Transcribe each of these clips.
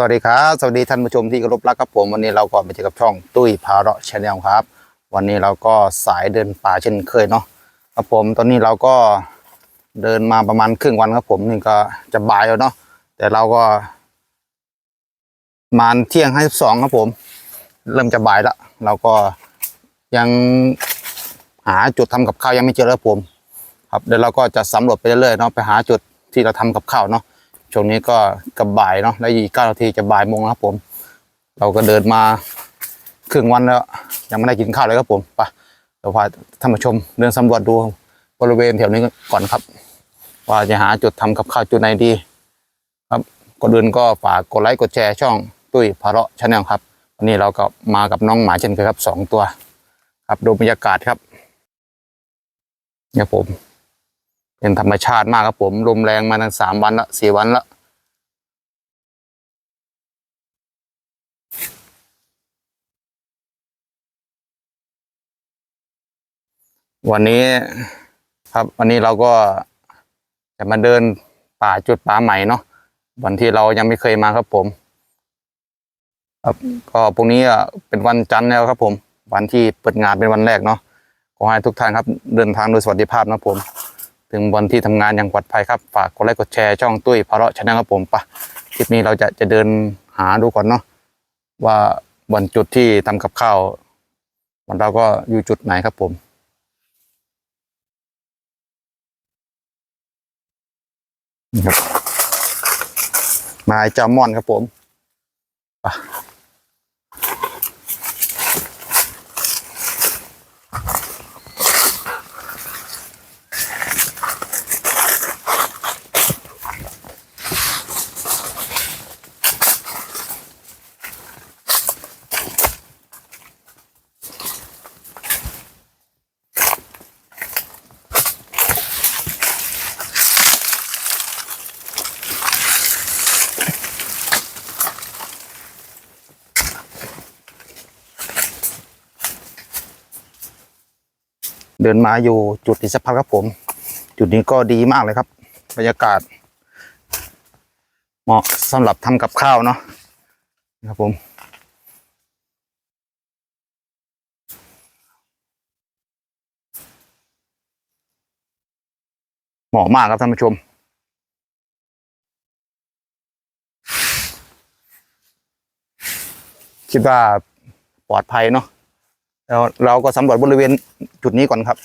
สวัสดีครับสวัสดีท่านผู้ชมที่เคารพรักครับผมวันนี้เราก็มาเจอกับช่องตุ้ยพาเราะชาแนลครับ วันนี้เราก็สายเดินป่าเช่นเคยเนาะครับผมตอนนี้เราก็เดินมาประมาณครึ่งวันครับผมนี่ก็จะบ่ายแล้วเนาะแต่เราก็มาเที่ยงห้าสิบสองครับผม เริ่มจะบ่ายแล้วเราก็ยังหาจุดทำกับข้าวยังไม่เจอเลยครับผม ครับเดี๋ยวเราก็จะสำรวจไปเรื่อยๆเนาะไปหาจุดที่เราทำกับข้าวเนาะ ช่วงนี้ก็กับบ่ายเนาะแล้วอีกเก้านาทีจะบ่ายโมงแล้วครับผม เราก็เดินมาครึ่งวันแล้วยังไม่ได้กินข้าวเลยครับผมไปเดี๋ยวพาท่านผู้ชมเดินสำรวจดูบริเวณแถวนี้ก่อนครับ ว่าจะหาจุดทำกับข้าวจุดไหนดี ครับก่อนอื่นก็ฝากกดไลค์กดแชร์ช่องตุ้ยพาระชาแนลครับวันนี้เราก็มากับน้องหมาเช่นเคยครับสองตัว ครับดูบรรยากาศครับเนี่ยผม เป็นธรรมชาติมากครับผมลมแรงมาตั้งสามวันละสี่วันละวันนี้ครับวันนี้เราก็จะมาเดินป่าจุดป่าใหม่เนาะวันที่เรายังไม่เคยมาครับผม ครับก็พรุ่งนี้เป็นวันจันทร์แล้วครับ ผม วันที่เปิดงานเป็นวันแรกเนาะขอให้ทุกท่านครับ เดินทางโดยสวัสดิภาพนะผม ถึงวันที่ทำงานอย่างปลอดภัยครับฝากกดไลค์กดแชร์ช่องตุ้ยพาเราะชนะครับผมปะคลิปนี้เราจะจะเดินหาดูก่อนเนาะว่าวันจุดที่ทำกับข้าววันเราก็อยู่จุดไหนครับผมนี่ครับมาไอ้เจ้ามอนครับผมไป ดินมาอยู่จุดที่สักพักครับผม จุดนี้ก็ดีมากเลยครับ บรรยากาศ เหมาะสำหรับทำกับข้าวเนาะนะครับผมเหมาะมากครับท่านผู้ชม คิดว่าปลอดภัยเนาะ เราเราก็สำรวจบริเวณจุดนี้ก่อนครับ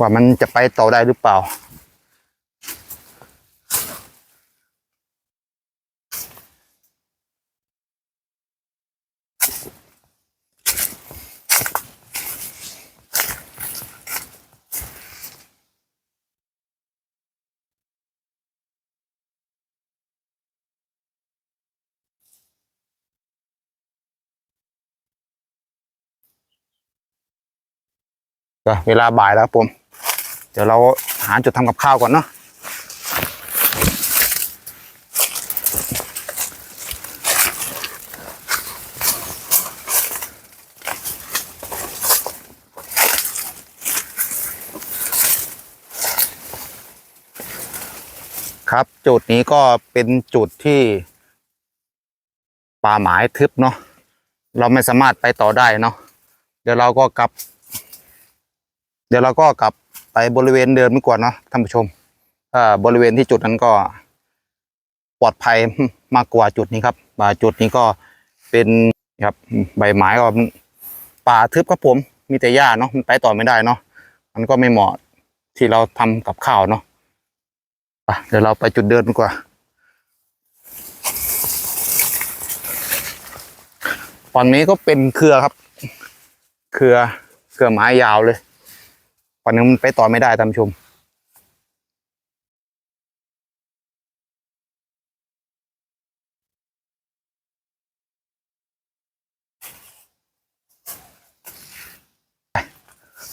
ว่ามันจะไปต่อได้หรือเปล่า ก็เวลาบ่ายแล้วครับผม เดี๋ยวเราหาจุดทำกับข้าวก่อนเนาะครับจุดนี้ก็เป็นจุดที่ป่าไม้ทึบเนาะเราไม่สามารถไปต่อได้เนาะเดี๋ยวเราก็กลับ เดี๋ยวเราก็กลับไปบริเวณเดิมดีกว่าเนาะท่านผู้ชมบริเวณที่จุดนั้นก็ปลอดภัยมากกว่าจุดนี้ครับอ่าจุดนี้ก็เป็นครับใบไม้ก็ป่าทึบครับผม มีแต่หญ้าเนาะมันไปต่อไม่ได้เนาะมันก็ไม่เหมาะที่เราทำกับข้าวเนาะไปเดี๋ยวเราไปจุดเดิมดีกว่าฝั่งนี้ก็เป็นเครือครับ เครือเครือไม้ยาวเลยันนี้มันไปต่อไม่ได้ท่านผู้ชม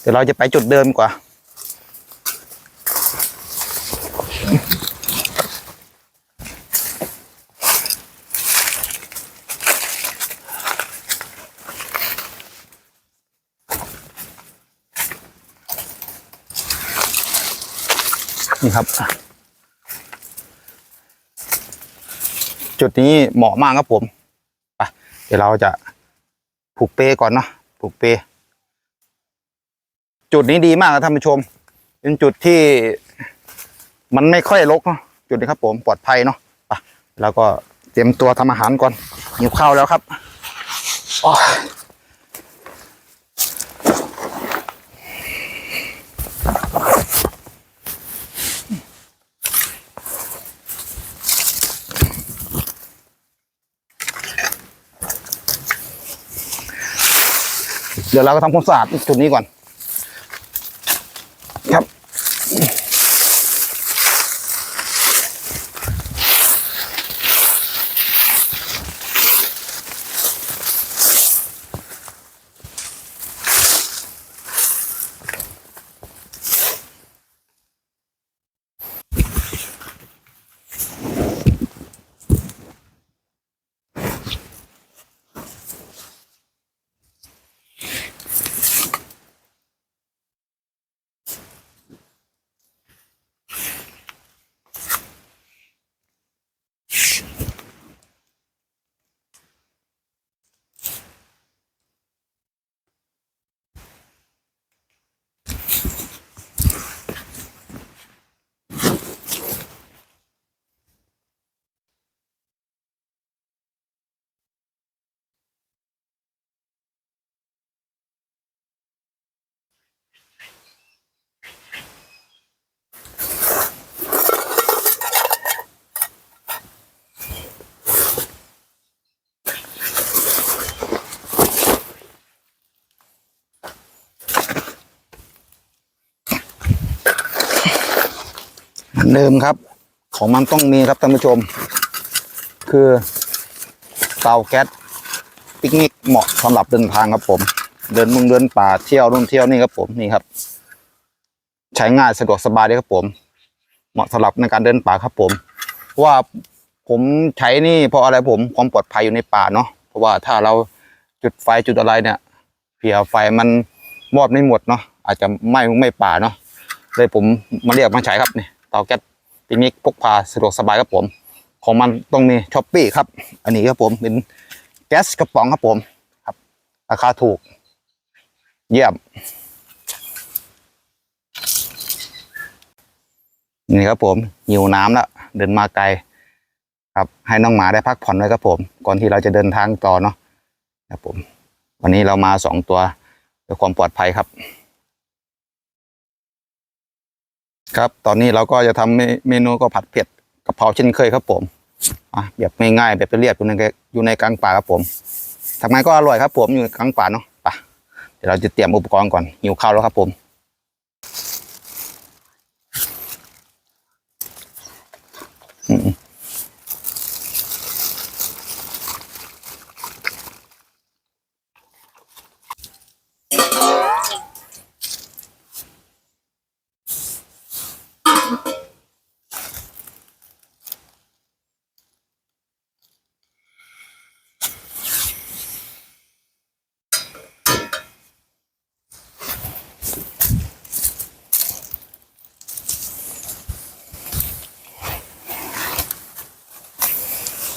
เดี๋ยวเราจะไปจุดเดิมกว่า นี่ครับ จุดนี้เหมาะมากครับผมไปเดี๋ยวเราจะผูกเปก่อนเนาะผูกเป จุดนี้ดีมากครับท่านผู้ชม เป็นจุดที่มันไม่ค่อยรกเนาะจุดนี้ครับผมปลอดภัยเนาะไปแล้วก็เตรียมตัวทำอาหารก่อนหิวข้าวแล้วครับ เดี๋ยวเราก็ทำความสะอาดจุดนี้ก่อน เหมือนเดิมครับ ของมันต้องมีครับท่านผู้ชม คือเตาแก๊สปิกนิกเหมาะสำหรับเดินทางครับผม เดินมุงเดินป่าเที่ยวนู่นเที่ยวนี่ครับผมนี่ครับ ใช้ง่ายสะดวกสบายเลยครับผม เหมาะสำหรับในการเดินป่าครับผมว่าผมใช้นี่เพราะอะไรผมความปลอดภัยอยู่ในป่าเนาะเพราะว่าถ้าเราจุดไฟจุดอะไรเนี่ยเผื่อไฟมันมอดไม่หมดเนาะอาจจะไหม้ไม่ป่าเนาะเลยผมมาเรียกมาใช้ครับนี่ ตาแก๊สปิกนิกพกพาสะดวกสบายครับผม ของมันต้องมีช้อปปี้ครับ อันนี้ครับผมเป็นแก๊สกระป๋องครับผมครับราคาถูก เยี่ยมนี่ครับผมหิวน้ำแล้วเดินมาไกล ครับให้น้องหมาได้พักผ่อนด้วยครับผม ก่อนที่เราจะเดินทางต่อเนาะครับผม วันนี้เรามาสองตัวเพื่อความปลอดภัยครับ ครับ ตอนนี้เราก็จะทำเมเมนูก็ผัดเผ็ดกะเพราเช่นเคยครับผมอะแบบง่ายๆแบบเรียบๆอยู่ในอยู่ในกลางป่าครับผมทำไมก็อร่อยครับผมอยู่กลางป่าเนาะไปเดี๋ยวเราจะเตรียมอุปกรณ์ก่อนหิวข้าวแล้วครับผม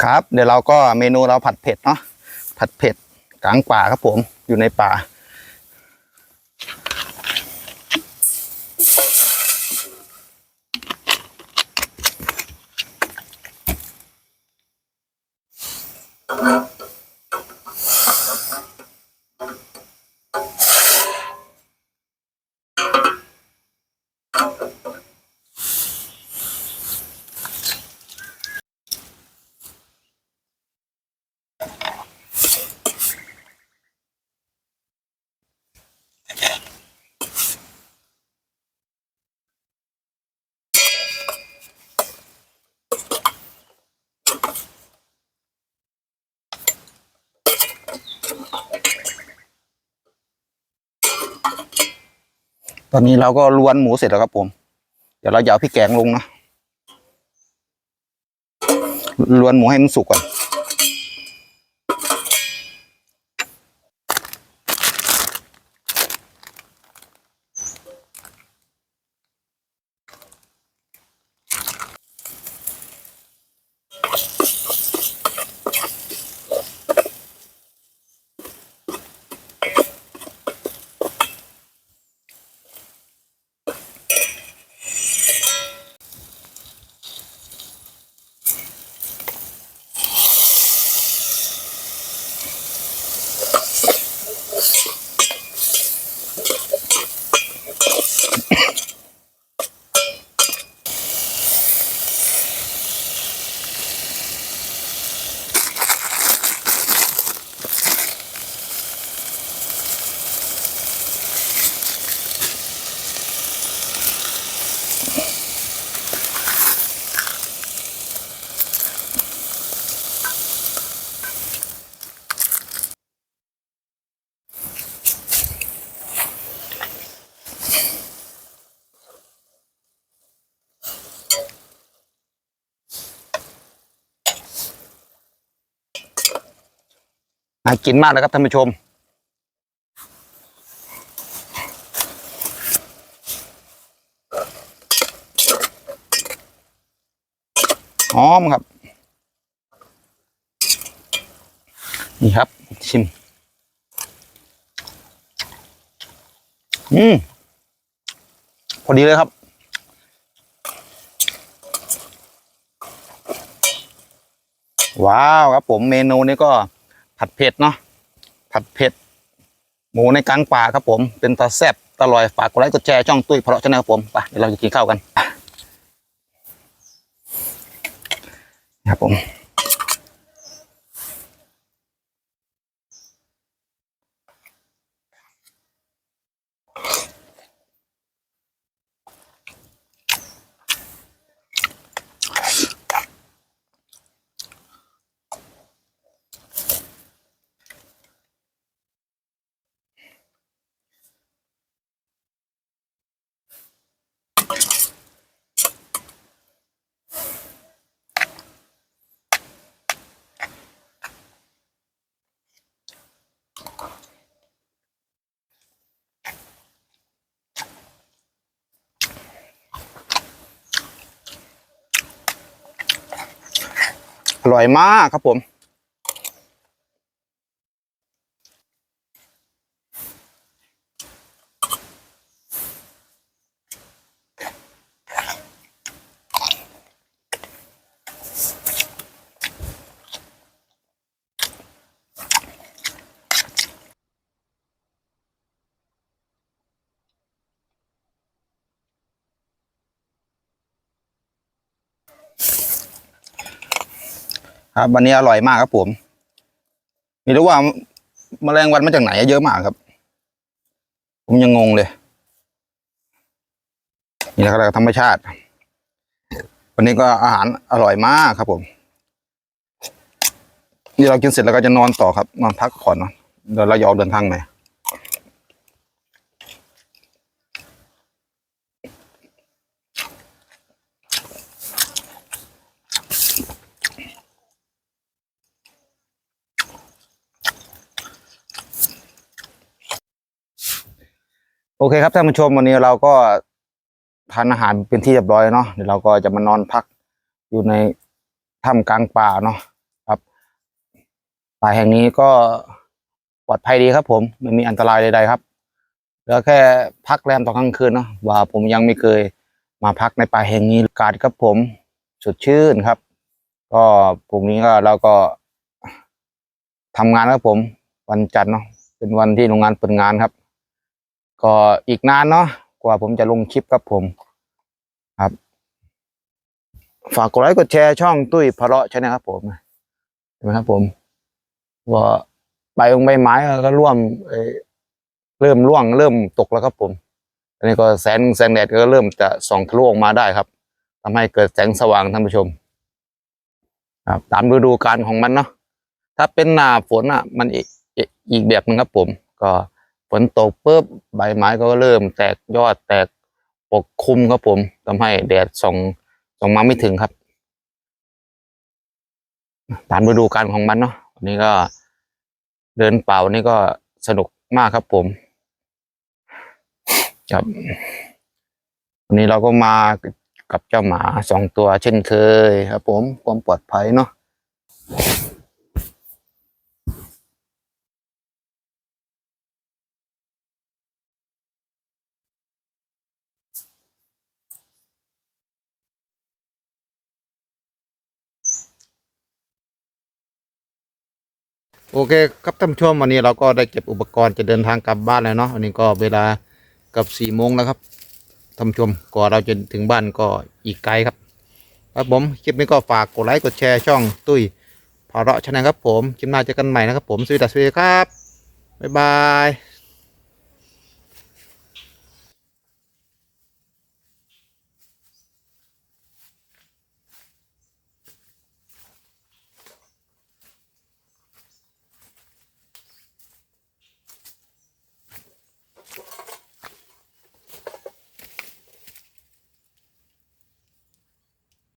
ครับ เดี๋ยวเราก็เมนูเราผัดเผ็ดเนาะผัดเผ็ดกลางป่าครับผมอยู่ในป่า ตอนนี้เราก็ล้วนหมูเสร็จแล้วครับผม เดี๋ยวเราจะเอาพริกแกงลงนะล้วนหมูให้มันสุกก่อน น่ากินมากเลยครับท่านผู้ชม หอมครับ นี่ครับ ชิม อืม พอดีเลยครับว้าวครับผมเมนูนี้ก็ ผัดเผ็ดเนาะผัดเผ็ด หมูในกลางป่าครับผม เป็นตาแซบตลอยฝากกดไลค์กดแชร์ช่องตุ้ยเพราะชาแนลครับผมไปเดี๋ยวเราจะกินข้าวกันครับผม ร่อยมากครับผม ครับวันนี้อร่อยมากครับผมไม่รู้ว่าแมลงวันมาจากไหนเยอะมากครับ ผมยังงงเลย นี่แหละครับธรรมชาติ วันนี้ก็อาหารอร่อยมากครับผมนี่เรากินเสร็จแล้วก็จะนอนต่อครับ นอนพักผ่อนเนอะเดี๋ยวเราจะออกเดินทางไหน โอเคครับท่านผู้ชมวันนี้เราก็ทานอาหารเป็นที่เรียบร้อยเนาะเดี๋ยวเราก็จะมานอนพักอยู่ในถ้ำกลางป่าเนาะครับป่าแห่งนี้ก็ปลอดภัยดีครับ ผมไม่มีอันตรายใดๆครับเหลือแค่พักแรมตอนกลางคืนเนาะว่าผมยังไม่เคยมาพักในป่าแห่งนี้อากาศครับผมสดชื่นครับ ก็พรุ่งนี้ก็เราก็ทำงานครับผม วันจันทร์เนาะเป็นวันที่โรงงานเปิดงานครับ ก็อีกนานเนาะกว่าผมจะลงคลิปครับผม ครับ ฝากกดไลค์กดแชร์ช่องตุ้ยพะเลาะชนะครับผมเห็นไหมครับ ผมว่าใบองใบไม้ก็ร่วมเริ่มร่วงเริ่มตกแล้วครับผมอันนี้ก็แสงแสงแดดก็เริ่มจะส่องทะลุออกมาได้ครับทำให้เกิดแสงสว่างท่านผู้ชม ครับตามฤดูกาลของมันเนาะถ้าเป็นหน้าฝนอะ มันอีกอีกแบบหนึงครับผม ก็ ฝนตกปุ๊บใบไม้ก็เริ่มแตกยอดแตกปกคลุมครับผมทำให้แดดส่องส่องมาไม่ถึงครับ ตามฤดูกาลของมันเนาะวันนี้ก็เดินเป่านี่ก็สนุกมากครับผม ครับ วันนี้เราก็มากับเจ้าหมาสองตัวเช่นเคยครับผมความปลอดภัยเนาะ โอเคครับท่านผู้ชมวันนี้เราก็ได้เก็บอุปกรณ์จะเดินทางกลับบ้านแล้วเนาะวันนี้ก็เวลาเกับสี่โมงแล้วครับท่านผู้ชมก่อเราจะถึงบ้านก็อีกไกลครับครับผมคลิปนี้ก็ฝากกดไลค์กดแชร์ช่องตุ้ยพาเราะชนะครับผมคลิปหน้าเจอกันใหม่นะครับผมสวัสดีครับบ๊ายบาย